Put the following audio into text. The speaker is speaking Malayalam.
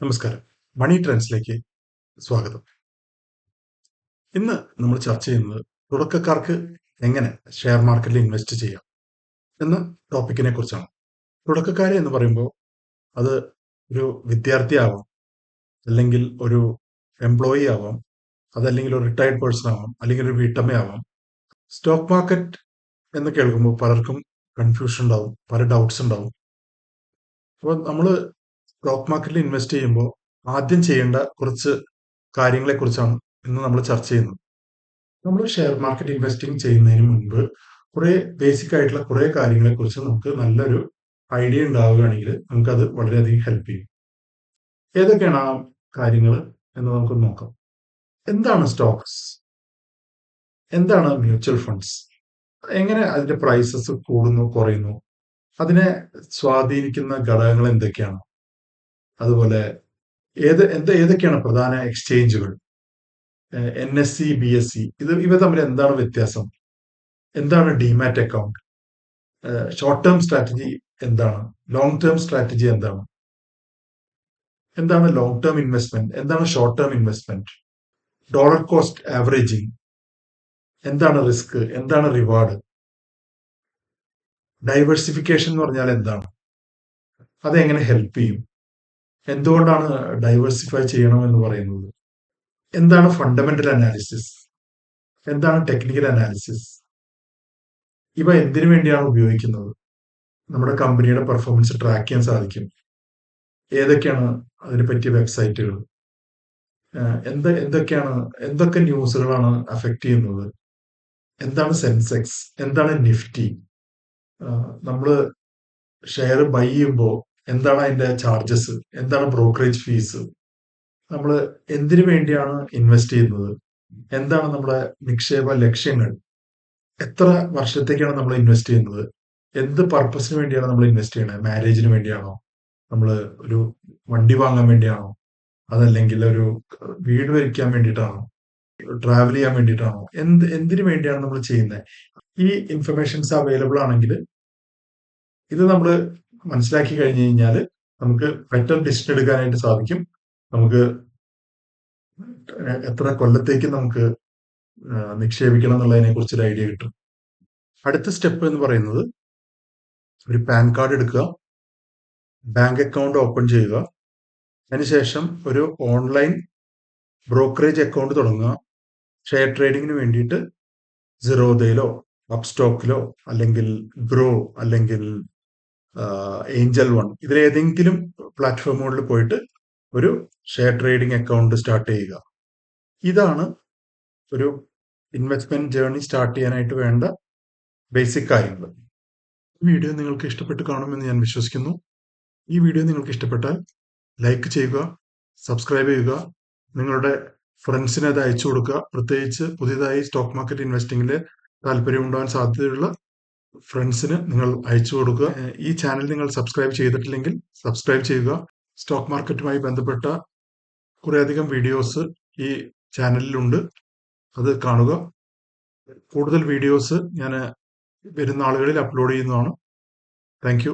നമസ്കാരം. മണി ട്രെൻഡ്സിലേക്ക് സ്വാഗതം. ഇന്ന് നമ്മൾ ചർച്ച ചെയ്യുന്നത് തുടക്കക്കാർക്ക് എങ്ങനെ ഷെയർ മാർക്കറ്റിൽ ഇൻവെസ്റ്റ് ചെയ്യാം എന്ന ടോപ്പിക്കിനെ കുറിച്ചാണ്. തുടക്കക്കാർ എന്ന് പറയുമ്പോൾ അത് ഒരു വിദ്യാർത്ഥി ആവാം അല്ലെങ്കിൽ ഒരു എംപ്ലോയി ആവാം അതല്ലെങ്കിൽ ഒരു റിട്ടയർഡ് പേഴ്സൺ ആവാം അല്ലെങ്കിൽ ഒരു വീട്ടമ്മയാവാം സ്റ്റോക്ക് മാർക്കറ്റ് എന്ന് കേൾക്കുമ്പോൾ പലർക്കും കൺഫ്യൂഷൻ ഉണ്ടാവും പല ഡൗട്ട്സ് ഉണ്ടാവും. അപ്പോൾ നമ്മൾ സ്റ്റോക്ക് മാർക്കറ്റിൽ ഇൻവെസ്റ്റ് ചെയ്യുമ്പോൾ ആദ്യം ചെയ്യേണ്ട കുറച്ച് കാര്യങ്ങളെ കുറിച്ചാണ് ഇന്ന് നമ്മൾ ചർച്ച ചെയ്യുന്നത്. നമ്മൾ ഷെയർ മാർക്കറ്റ് ഇൻവെസ്റ്റിംഗ് ചെയ്യുന്നതിന് മുൻപ് കുറെ ബേസിക് ആയിട്ടുള്ള കുറെ കാര്യങ്ങളെ കുറിച്ച് നമുക്ക് നല്ലൊരു ഐഡിയ ഉണ്ടാവുകയാണെങ്കിൽ നമുക്കത് വളരെയധികം ഹെൽപ്പ് ചെയ്യും. ഏതൊക്കെയാണ് ആ കാര്യങ്ങൾ എന്ന് നമുക്ക് നോക്കാം. എന്താണ് സ്റ്റോക്സ് എന്താണ് മ്യൂച്വൽ ഫണ്ട്സ് എങ്ങനെ അതിന്റെ പ്രൈസസ് കൂടുന്നു കുറയുന്നു? അതിനെ സ്വാധീനിക്കുന്ന ഘടകങ്ങൾ എന്തൊക്കെയാണ്? അതുപോലെ ഏത് എന്ത് ഏതൊക്കെയാണ് പ്രധാന എക്സ്ചേഞ്ചുകൾ N S E B S E ഇത് ഇവ തമ്മിൽ എന്താണ് വ്യത്യാസം? എന്താണ് demat account short term strategy എന്താണ്? ലോങ് ടേം സ്ട്രാറ്റജി എന്താണ്? എന്താണ് ലോങ് ടേം ഇൻവെസ്റ്റ്മെന്റ് എന്താണ് short term investment dollar cost averaging എന്താണ് റിസ്ക് എന്താണ് റിവാർഡ് ഡൈവേഴ്സിഫിക്കേഷൻ എന്ന് പറഞ്ഞാൽ എന്താണ്? അതെങ്ങനെ ഹെൽപ്പ് ചെയ്യും? എന്തുകൊണ്ടാണ് ഡൈവേഴ്സിഫൈ ചെയ്യണം എന്ന് പറയുന്നത്? എന്താണ് ഫണ്ടമെന്റൽ അനാലിസിസ് എന്താണ് ടെക്നിക്കൽ അനാലിസിസ് ഇവ എന്തിനു വേണ്ടിയാണ് ഉപയോഗിക്കുന്നത്? നമ്മുടെ കമ്പനിയുടെ പെർഫോമൻസ് ട്രാക്ക് ചെയ്യാൻ സാധിക്കും. ഏതൊക്കെയാണ് അതിനെ പറ്റിയ വെബ്സൈറ്റുകൾ എന്ത് എന്തൊക്കെയാണ് എന്തൊക്കെ ന്യൂസുകളാണ് അഫക്റ്റ് ചെയ്യുന്നത്? എന്താണ് സെൻസെക്സ് എന്താണ് നിഫ്റ്റി നമ്മൾ ഷെയർ ബൈ ചെയ്യുമ്പോൾ എന്താണ് അതിന്റെ ചാർജസ് എന്താണ് ബ്രോക്കറേജ് ഫീസ് നമ്മൾ എന്തിനു വേണ്ടിയാണ് ഇൻവെസ്റ്റ് ചെയ്യുന്നത്? എന്താണ് നമ്മുടെ നിക്ഷേപ ലക്ഷ്യങ്ങൾ? എത്ര വർഷത്തേക്കാണ് നമ്മൾ ഇൻവെസ്റ്റ് ചെയ്യുന്നത്? എന്ത് പർപ്പസിന് വേണ്ടിയാണ് നമ്മൾ ഇൻവെസ്റ്റ് ചെയ്യണത് മാരേജിന് വേണ്ടിയാണോ? നമ്മൾ ഒരു വണ്ടി വാങ്ങാൻ വേണ്ടിയാണോ? അതല്ലെങ്കിൽ ഒരു വീട് വരയ്ക്കാൻ വേണ്ടിയിട്ടാണോ? ട്രാവൽ ചെയ്യാൻ വേണ്ടിയിട്ടാണോ? എന്ത് എന്തിനു വേണ്ടിയാണ് നമ്മൾ ചെയ്യുന്നത്? ഈ ഇൻഫർമേഷൻസ് അവൈലബിൾ ആണെങ്കിൽ ഇത് നമ്മൾ മനസ്സിലാക്കി കഴിഞ്ഞു കഴിഞ്ഞാൽ നമുക്ക് ബെറ്റർ ഡിസിഷൻ എടുക്കാനായിട്ട് സാധിക്കും. നമുക്ക് എത്ര കൊല്ലത്തേക്ക് നമുക്ക് നിക്ഷേപിക്കണം എന്നുള്ളതിനെ കുറിച്ചൊരു ഐഡിയ കിട്ടും. അടുത്ത സ്റ്റെപ്പ് എന്ന് പറയുന്നത് ഒരു പാൻ കാർഡ് എടുക്കുക ബാങ്ക് അക്കൗണ്ട് ഓപ്പൺ ചെയ്യുക അതിനുശേഷം ഒരു ഓൺലൈൻ ബ്രോക്കറേജ് അക്കൗണ്ട് തുടങ്ങുക. ഷെയർ ട്രേഡിങ്ങിന് വേണ്ടിയിട്ട് സിറോദയിലോ അപ്സ്റ്റോക്കിലോ അല്ലെങ്കിൽ ഗ്രോ അല്ലെങ്കിൽ ഏഞ്ചൽ വൺ ഇതിലേതെങ്കിലും പ്ലാറ്റ്ഫോമുകളിൽ പോയിട്ട് ഒരു ഷെയർ ട്രേഡിംഗ് അക്കൗണ്ട് സ്റ്റാർട്ട് ചെയ്യുക. ഇതാണ് ഒരു ഇൻവെസ്റ്റ്മെന്റ് ജേർണി സ്റ്റാർട്ട് ചെയ്യാനായിട്ട് വേണ്ട ബേസിക് കാര്യങ്ങൾ. വീഡിയോ നിങ്ങൾക്ക് ഇഷ്ടപ്പെട്ട് കാണുമെന്ന് ഞാൻ വിശ്വസിക്കുന്നു. ഈ വീഡിയോ നിങ്ങൾക്ക് ഇഷ്ടപ്പെട്ടാൽ ലൈക്ക് ചെയ്യുക സബ്സ്ക്രൈബ് ചെയ്യുക നിങ്ങളുടെ ഫ്രണ്ട്സിന് അത് അയച്ചു കൊടുക്കുക. പ്രത്യേകിച്ച് പുതിയതായി സ്റ്റോക്ക് മാർക്കറ്റ് ഇൻവെസ്റ്റിംഗിൽ താല്പര്യം ഉണ്ടാകാൻ സാധ്യതയുള്ള ഫ്രണ്ട്സിന് നിങ്ങൾ അയച്ചു കൊടുക്കുക. ഈ ചാനൽ നിങ്ങൾ സബ്സ്ക്രൈബ് ചെയ്തിട്ടില്ലെങ്കിൽ സബ്സ്ക്രൈബ് ചെയ്യുക. സ്റ്റോക്ക് മാർക്കറ്റുമായി ബന്ധപ്പെട്ട കുറേയധികം വീഡിയോസ് ഈ ചാനലിലുണ്ട്. അത് കാണുക. കൂടുതൽ വീഡിയോസ് ഞാൻ വരുന്ന ആളുകളിൽ അപ്ലോഡ് ചെയ്യുന്നതാണ്. താങ്ക്